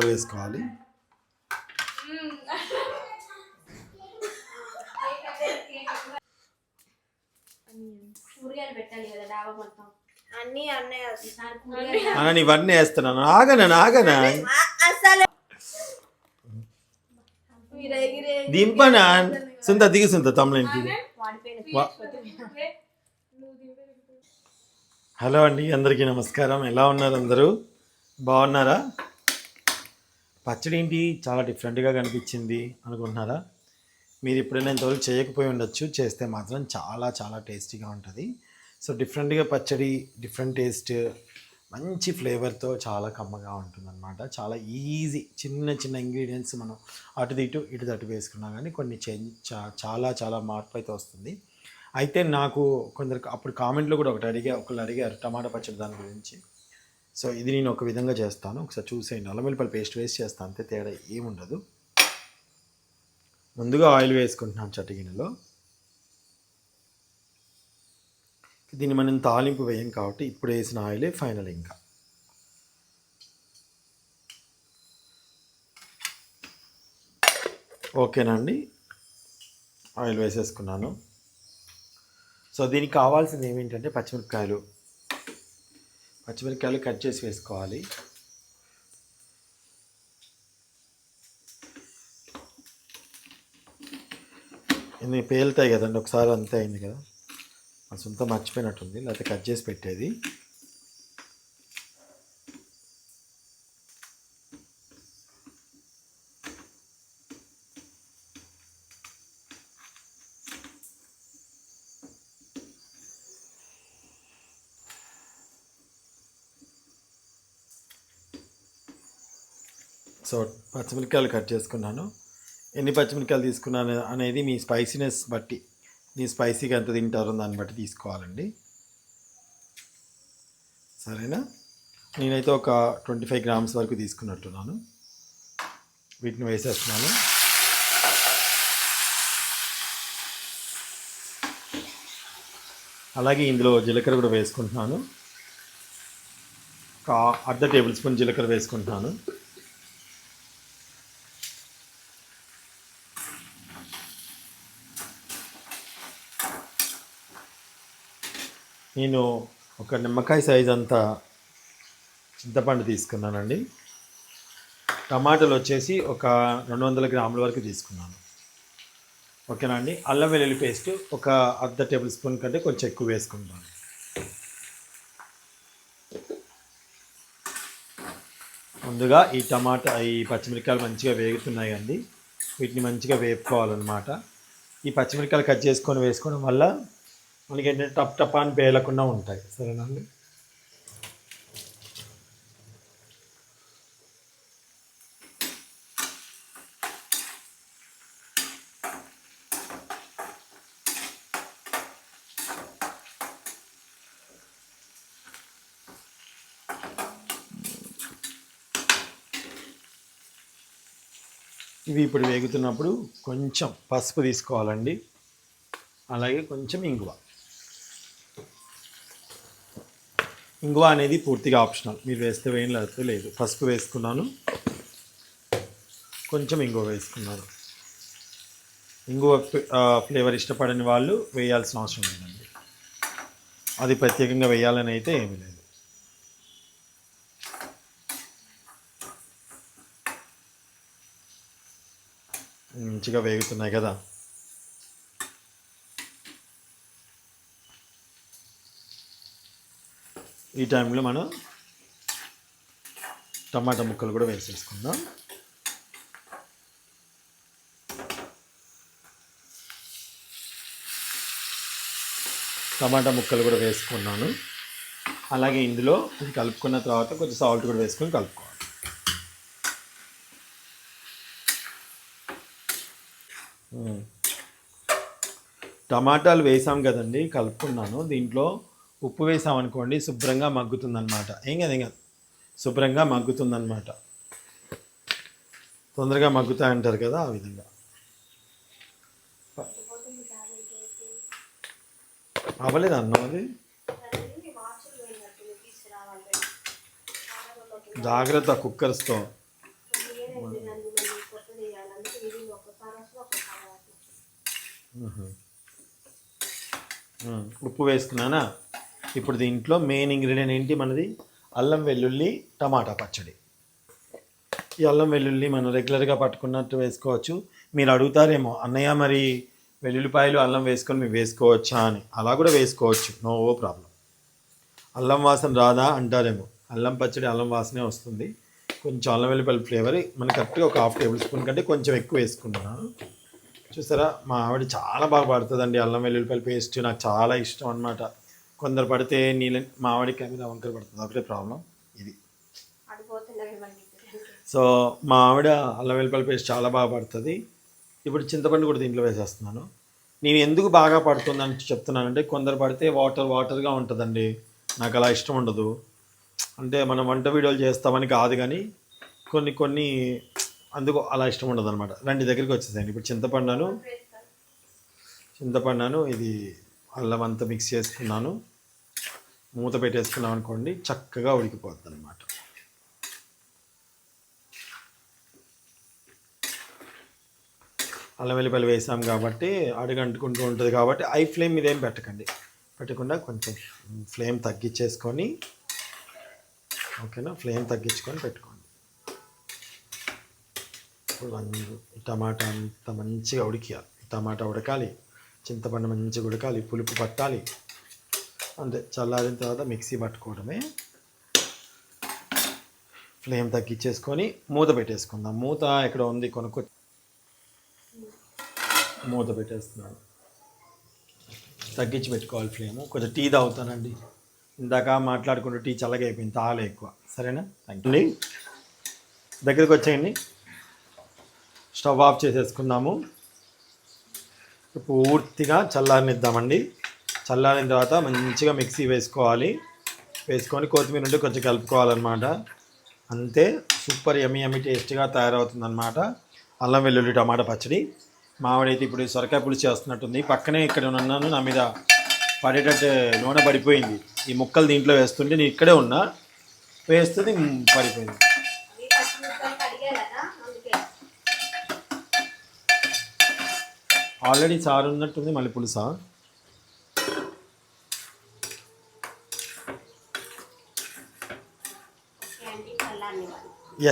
చక్కెర వేసుకోవాలి. అన్ని ఇవన్నీ వేస్తున్నాను ఆగనా ఆగనా? దింపనా? సుంత దిగి సుంత వా- హలో అండి అందరికీ నమస్కారం. ఎలా ఉన్నారు అందరూ? బాగున్నారా? పచ్చడి ఏంటి చాలా డిఫరెంట్గా కనిపించింది అనుకుంటున్నారా? మీరు ఎప్పుడైనా ఇంతవరకు చేయకపోయి ఉండొచ్చు. చేస్తే మాత్రం చాలా చాలా టేస్టీగా ఉంటుంది. సో డిఫరెంట్గా పచ్చడి డిఫరెంట్ టేస్ట్ మంచి ఫ్లేవర్తో చాలా కమ్మగా ఉంటుందన్నమాట. చాలా ఈజీ చిన్న చిన్న ఇంగ్రీడియంట్స్ మనం అటు ఇటు ఇటు తటు వేసుకున్నా కానీ కొన్ని చేంజ్ చాలా చాలా మార్పు అయితే వస్తుంది. అయితే నాకు కొందరు అప్పుడు కామెంట్లో కూడా ఒకటి అడిగా ఒకళ్ళు అడిగారు టమాటా పచ్చడి దాని గురించి. సో ఇది నేను ఒక విధంగా చేస్తాను. ఒకసారి చూసేయండి. అల్లం వెల్లిపల్లి పేస్ట్ వేస్ట్ చేస్తాను అంతే తేడా ఏముండదు. ముందుగా ఆయిల్ వేసుకుంటున్నాను చట్టి దీన్ని మనం తాలింపు వేయం కాబట్టి ఇప్పుడు వేసిన ఆయిలే ఫైనల్ ఇంకా. ఓకేనండి ఆయిల్ వేసేసుకున్నాను. సో దీనికి కావాల్సింది ఏమిటంటే పచ్చిమిరపకాయలు. పచ్చిమిరపకాయలు కట్ చేసి వేసుకోవాలి. ఇన్ని పేలుతాయి కదండి ఒకసారి అంతే అయింది కదా. మా సొంత మర్చిపోయినట్టుంది లేకపోతే కట్ చేసి పెట్టేది. సో పచ్చిమిరపకాయలు కట్ చేసుకున్నాను. ఎన్ని పచ్చిమిరకాయలు తీసుకున్నాను అనేది మీ స్పైసీనెస్ బట్టి మీ స్పైసీగా ఎంత తింటారో దాన్ని బట్టి తీసుకోవాలండి. సరేనా? నేనైతే ఒక ట్వంటీ ఫైవ్ గ్రామ్స్ వరకు తీసుకున్నట్టున్నాను. వీటిని వేసేస్తున్నాను. అలాగే ఇందులో జీలకర్ర కూడా వేసుకుంటున్నాను. ఒక అర్ధ టేబుల్ స్పూన్ జీలకర్ర వేసుకుంటున్నాను. నేను ఒక నిమ్మకాయ సైజ్ అంతా చింతపండు తీసుకున్నానండి. టమాటాలు వచ్చేసి ఒక రెండు వందల గ్రాముల వరకు తీసుకున్నాను. ఓకేనా అండి? అల్లం వెల్లుల్లి పేస్ట్ ఒక అర్ధ టేబుల్ స్పూన్ కంటే కొంచెం ఎక్కువ వేసుకుంటాను. ముందుగా ఈ టమాటా ఈ పచ్చిమిరపకాయలు మంచిగా వేగుతున్నాయి అండి. వీటిని మంచిగా వేపుకోవాలన్నమాట. ఈ పచ్చిమిరకాయలు కట్ చేసుకొని వేసుకోవడం వల్ల మనకి ఏంటంటే టప్ టప్ అని పేలకుండా ఉంటాయి. సరేనండి ఇవి ఇప్పుడు వేగుతున్నప్పుడు కొంచెం పసుపు తీసుకోవాలండి. అలాగే కొంచెం ఇంగువ. ఇంగువ అనేది పూర్తిగా ఆప్షనల్. మీరు వేస్తే వేయం లేకపోతే లేదు. పసుపు వేసుకున్నాను. కొంచెం ఇంగువ వేసుకున్నాను. ఇంగువ ఫ్లేవర్ ఇష్టపడని వాళ్ళు వేయాల్సిన అవసరం లేదండి. అది ప్రత్యేకంగా వేయాలని అయితే ఏమీ లేదు. మంచిగా వేగుతున్నాయి కదా. ఈ టైంలో మనం టమాటా ముక్కలు కూడా వేసేసుకుందాం. టమాటా ముక్కలు కూడా వేసుకున్నాను. అలాగే ఇందులో ఇది కలుపుకున్న తర్వాత కొంచెం సాల్ట్ కూడా వేసుకొని కలుపుకోవాలి. టమాటాలు వేసాం కదండి కలుపుకున్నాను. దీంట్లో ఉప్పు వేసామనుకోండి శుభ్రంగా మగ్గుతుందనమాట ఏం కదా ఏం కాదు? శుభ్రంగా మగ్గుతుందనమాట తొందరగా మగ్గుతాయంటారు కదా ఆ విధంగా. అవ్వలేదు అన్నం అది? జాగ్రత్త కుక్కర్స్తో ఉప్పు వేస్తున్నానా ఇప్పుడు దీంట్లో మెయిన్ ఇంగ్రీడియంట్ ఏంటి మనది? అల్లం వెల్లుల్లి టమాటా పచ్చడి. ఈ అల్లం వెల్లుల్లి మనం రెగ్యులర్గా పట్టుకున్నట్టు వేసుకోవచ్చు. మీరు అడుగుతారేమో అన్నయ్య మరి వెల్లుల్లిపాయలు అల్లం వేసుకొని మేము వేసుకోవచ్చా? అని. అలా కూడా వేసుకోవచ్చు. No problem. అల్లం వాసన రాదా అంటారేమో. అల్లం పచ్చడి అల్లం వాసనే వస్తుంది. కొంచెం అల్లం వెల్లుల్లిపాయల ఫ్లేవర్ మనకి కరెక్ట్గా ఒక హాఫ్ టేబుల్ స్పూన్ కంటే కొంచెం ఎక్కువ వేసుకున్నాను చూసారా? మా ఆవిడ చాలా బాగా పడుతుందండి అల్లం వెల్లుల్లిపాయల పేస్ట్ నాకు చాలా ఇష్టం అనమాట కొందరు పడితే నీళ్ళ మా ఆవిడ కెమెరా వంకర పడుతుంది. ఒకటే ప్రాబ్లం ఇది. సో మా ఆవిడ అల్లం వెల్లుల్లిపాయల పేస్ట్ చాలా బాగా పడుతుంది. ఇప్పుడు చింతపండు కూడా దీంట్లో వేసేస్తున్నాను. నేను ఎందుకు బాగా పడుతుందని చెప్తున్నానంటే కొందరు పడితే వాటర్ వాటర్గా ఉంటుందండి. నాకు అలా ఇష్టం ఉండదు. అంటే మనం వంట వీడియోలు చేస్తామని కాదు కానీ కొన్ని కొన్ని అందుకు అలా ఇష్టం ఉండదు అనమాట రండి దగ్గరికి వచ్చేసాయండి. ఇప్పుడు చింతపండును చింతపండును ఇది అల్లం అంతా మిక్స్ చేసుకున్నాను. మూత పెట్టేసుకున్నాం అనుకోండి చక్కగా ఉడికిపోద్ది అనమాట అల్లం వెల్లిపాయలు వేసాం కాబట్టి అడుగంటుకుంటూ ఉంటుంది కాబట్టి ఐ ఫ్లేమ్ మీద ఏం పెట్టకండి. పెట్టకుండా కొంచెం ఫ్లేమ్ తగ్గించేసుకొని ఓకేనా? ఫ్లేమ్ తగ్గించుకొని పెట్టుకోండి. ఇప్పుడు టమాటా అంత మంచిగా ఉడికియాలి. టమాటా ఉడకాలి. చింతపండు మంచిగా ఉడకాలి పులుపు పట్టాలి. అంతే చల్లారిన తర్వాత మిక్సీ పట్టుకోవడమే. ఫ్లేమ్ తగ్గించేసుకొని మూత పెట్టేసుకుందాం. మూత ఎక్కడ ఉంది? కొనుక్కో మూత పెట్టేస్తున్నాను. తగ్గించి పెట్టుకోవాలి ఫ్లేమ్. కొంచెం టీ తాగుతానండి. ఇందాక మాట్లాడుకుంటూ టీ చల్లగా అయిపోయింది తాగలే ఎక్కువ. సరేనా? థ్యాంక్ యూ దగ్గరికి వచ్చేయండి. స్టవ్ ఆఫ్ చేసేసుకుందాము. పూర్తిగా చల్లారనిద్దామండి. చల్లారిన తర్వాత మంచిగా మిక్సీ వేసుకోవాలి. వేసుకొని కొత్తిమీర ఉంటే కొంచెం కలుపుకోవాలన్నమాట. అంతే సూపర్ ఎమ్మి ఎమ్మి టేస్ట్గా తయారవుతుందన్నమాట. అల్లం వెల్లుల్లి టమాటా పచ్చడి. మామిడైతే ఇప్పుడు సొరకాయ పులుసు చేస్తున్నట్టుంది. పక్కనే ఇక్కడ ఉన్నాను నా మీద పడేటట్టు నూనె పడిపోయింది. ఈ ముక్కలు దీంట్లో వేస్తుంటే నేను ఇక్కడే ఉన్నా. వేస్తుంది పడిపోయింది ఈ పచ్చిమిరపకాయలు కడిగారా అందుకే ఆల్రెడీ చారు ఉన్నట్టుంది మళ్ళీ పులుసా.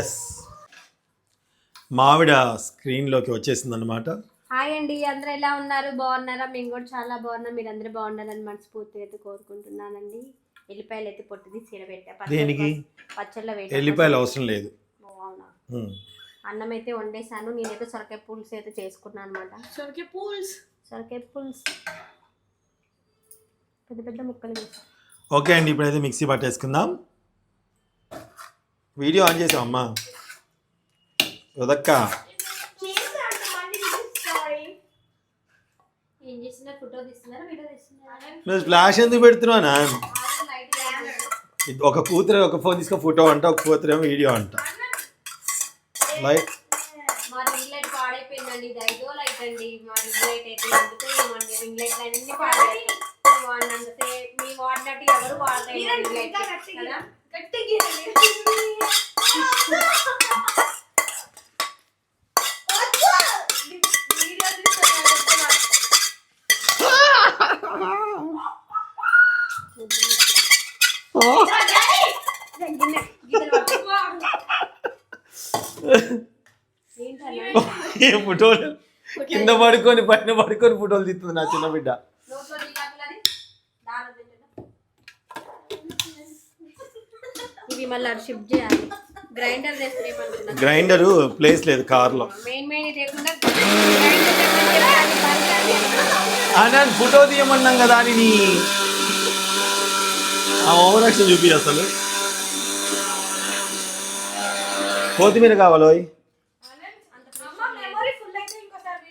ఎస్ మావిడ స్క్రీన్లోకి వచ్చేసిందనమాట హాయ్ అండి అందరూ ఎలా ఉన్నారు? బాగున్నారా? మేము కూడా చాలా బాగున్నాం. మీరు అందరూ బాగుండాలని మనస్ఫూర్తిగా అయితే కోరుకుంటున్నానండి. ఎల్లిపాయలు అయితే పొట్టు తీసి పెట్టా దేనికి? పచ్చళ్ళ ఎల్లిపాయలు అవసరం లేదు. అన్నం అయితే వండేసాను నేనైతే సొరకాయ పులుసు అయితే చేసుకున్నాను అనమాట సొరకాయ పూల్స్? సొరకాయ పులుసు. పెద్ద పెద్ద ముక్కలు ఓకే అండి ఇప్పుడైతే మిక్సీ పట్టేసుకుందాం. వీడియో ఆన్ చేసాం అమ్మా. ఉదక్క. ఏం చేస్తున్నారు? ఫోటో తీస్తున్నారా? వీడియో తీస్తున్నారా? నువ్వు ఫ్లాష్ ఎందుకు పెడుతున్నానా? ఇది ఒక కూతురు ఒక ఫోన్ తీసుకొని ఫోటో అంట ఒక కూతురు ఏమో వీడియో అంట. లైట్ మా రింగ్ లైట్ పాడైపోయిందండి ఇది ఐదో లైట్ అండి మా రింగ్ లైట్ అయితే ఎందుకు ఏమండి రింగ్ లైట్ అన్ని పాడైపోయి వాడినంతే మీ వాడినట్టు ఎవరు వాడలేదు రింగ్ లైట్ కదా గిన్నె ఏ ఫోటోలు? కింద పడుకొని పైన పడుకొని ఫోటోలు తీస్తుంది నా చిన్న బిడ్డ? ఇవి మళ్ళీ షిఫ్ట్ చేయాలి. గ్రైండర్ గ్రైండరు ప్లేస్ లేదు కార్లో. మెయిన్ మెయిన్ ఫోటో తీయమన్నాం కదా అని నీ ఆ ఓవరాక్షన్ చూపి అసలు. కొత్తిమీర కావాలి.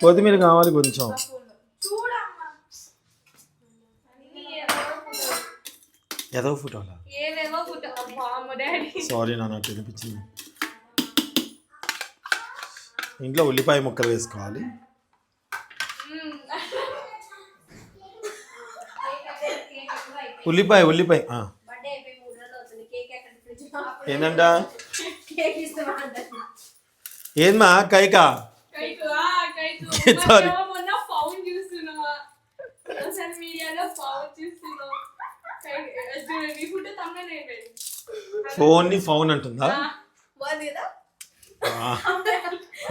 కొత్తిమీర కావాలి కొంచెం. ఏదో ఫోటో సారీ నాన్న తినిపించింది ఇంట్లో ఉల్లిపాయ ముక్కలు వేసుకోవాలి. ఉల్లిపాయ ఉల్లిపాయ ఆ. ఏమా కైక? ఫోన్ని ఫోన్ అంటుందా?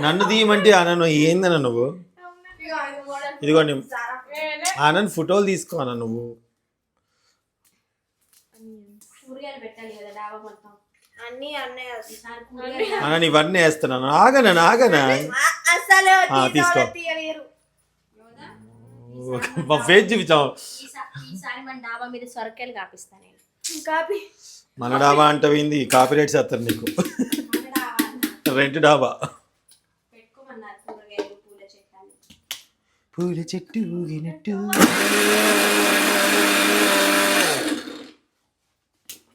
నన్ను తీయమంటే అనను ఏందన్న నువ్వు? ఇదిగోండి. ఆనంద్ ఫోటోలు తీసుకో నువ్వు. పెట్టాలి కదా అన్ని అన్నయ్య ఇవన్నీ వేస్తున్నాను ఆగనా ఆగనా? అసలు ఆ, తీసుకో. మన డాబా మీద సొరకాయలు కాపిస్తా నేను. కాపీ. మన డాబా అంటవింది కాపీ రైట్స్ వేస్తారు నీకు. రెంట్ డాబా పూల చెట్టు ఊగినట్టు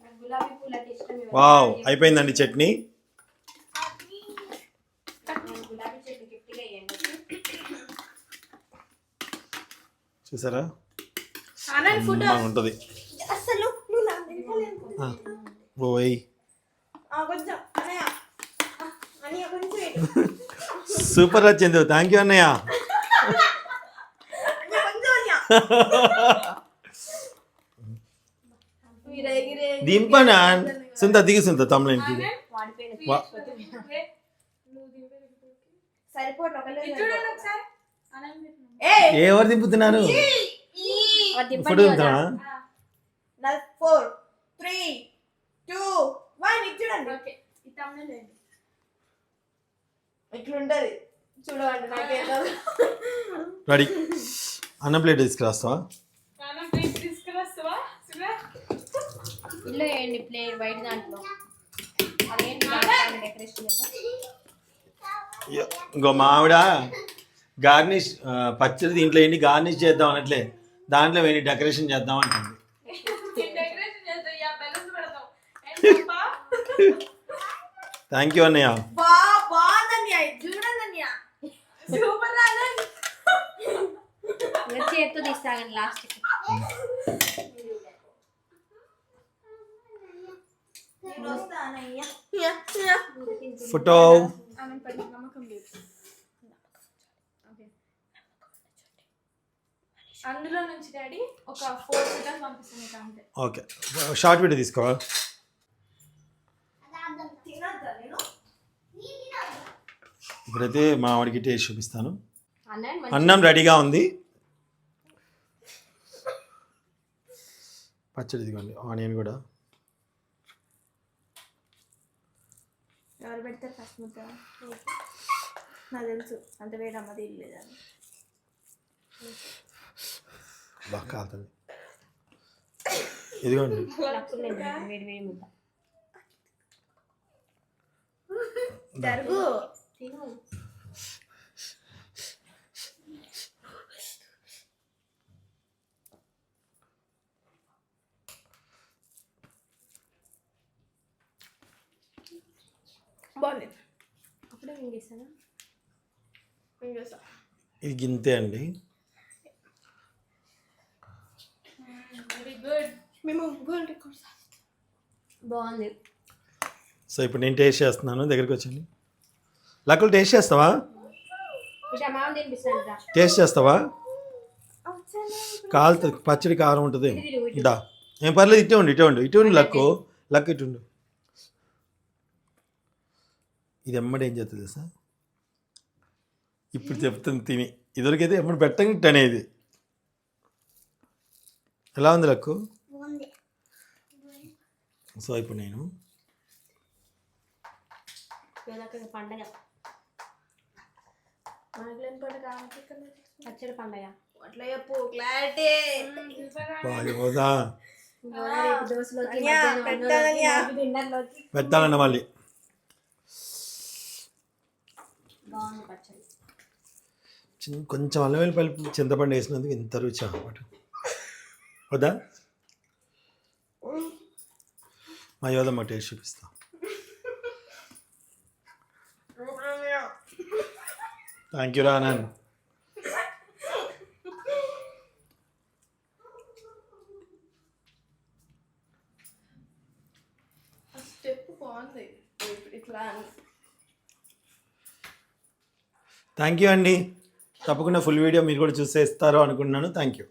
నాకు గులాబీ పూలు అంటే ఇష్టం ఇవ్వండి. వావ్ అయిపోయిందండి చట్నీ. చూసారా? ఉంటుంది ఓయ్. సూపర్ వచ్చింది థ్యాంక్ యూ అన్నయ్య అన్నయ్య కొంచెం అన్నయ్య మీరు ఎగిరే దింపనా? సుంత దిగి సుంత తమ్ముళ్ళకి ఎవరు దింపుతున్నారు? Photo four three two one చూడండి. ఇట్లుంటది. చూడండి నాకేదో రెడీ. అన్నం ప్లేట్ తీసుకురాస్తావా నాన్న ప్లీజ్ తీసుకురస్తావా చూడ ఇల్లు వేయండి ప్లే వైట్ దాంట్లో. ఇంకో మావిడ గార్నిష్ పచ్చడి దీంట్లో ఏంటి గార్నిష్ చేద్దాం అనట్లే దాంట్లో ఏంటి డెకరేషన్ చేద్దాం అంటుంది. థ్యాంక్ యూ అన్నయ్య. చేత్తో తీస్తాగండి లాస్ట్ నేను వస్తానయ్య ఫోటో అందులో నుంచి డాడీ ఒక ఫోర్ ఫోటోస్ పంపిస్తాను అంతే. ఓకే. షార్ట్ వీడియో తీసుకోవా తినద్దా నేను? ఇప్పుడైతే మా ఆవిడకి టేస్ట్ చూపిస్తాను. అన్నం రెడీగా ఉంది. పచ్చడి ఇదిగోండి ఆనియన్ కూడా. ఎవరు పెడతారు ఫస్ట్ ముద్ద? నాకు తెలుసు. అంత వేడి అమ్మది లేదని బాగా ఇదిగోండి. వేడి వేడి ముద్ద. జరుగు తిను బాగుంది అప్పుడే మింగేస్తానా ఇంకేసా ఇది గింతే అండి. వెరీ గుడ్ మేము గోల్డ్ రికార్డ్ బాగుంది. సో ఇప్పుడు నేను టేస్ట్ చేస్తున్నాను. దగ్గరికి వచ్చండి లక్కులు టేస్ట్ చేస్తావా? టేస్ట్ చేస్తావా? కాలుతుంది పచ్చడి కారం ఉంటుంది. దా. ఏం పర్లేదు ఇటే ఉండు ఇటే ఉండు ఇటు ఉండు లక్కు. లక్కు ఇటు ఉండు. ఇది ఎమ్మడి ఏం చేస్తుంది సార్ ఇప్పుడు చెప్తుంది తిని. ఇదివరకైతే ఎప్పుడు పెట్టంగిట్ అనేది. ఎలా ఉంది లక్కు? సో ఇప్పుడు నేను పండగ. పచ్చడి అట్లా చెప్పు క్లారిటీ. మళ్ళీ. బాగుంది పచ్చడి. చిన్న కొంచెం అల్లం వెల్లిపల్లి చింతపండు వేసినందుకు ఇంత రుచి అన్నమాట. వద్దా? మా యోధమ్మ టేస్ట్ చూపిస్తా. థ్యాంక్ యూ ఇట్లా. థ్యాంక్ యూ అండి తప్పకుండా ఫుల్ వీడియో మీరు కూడా చూసేస్తారు అనుకుంటున్నాను. Thank you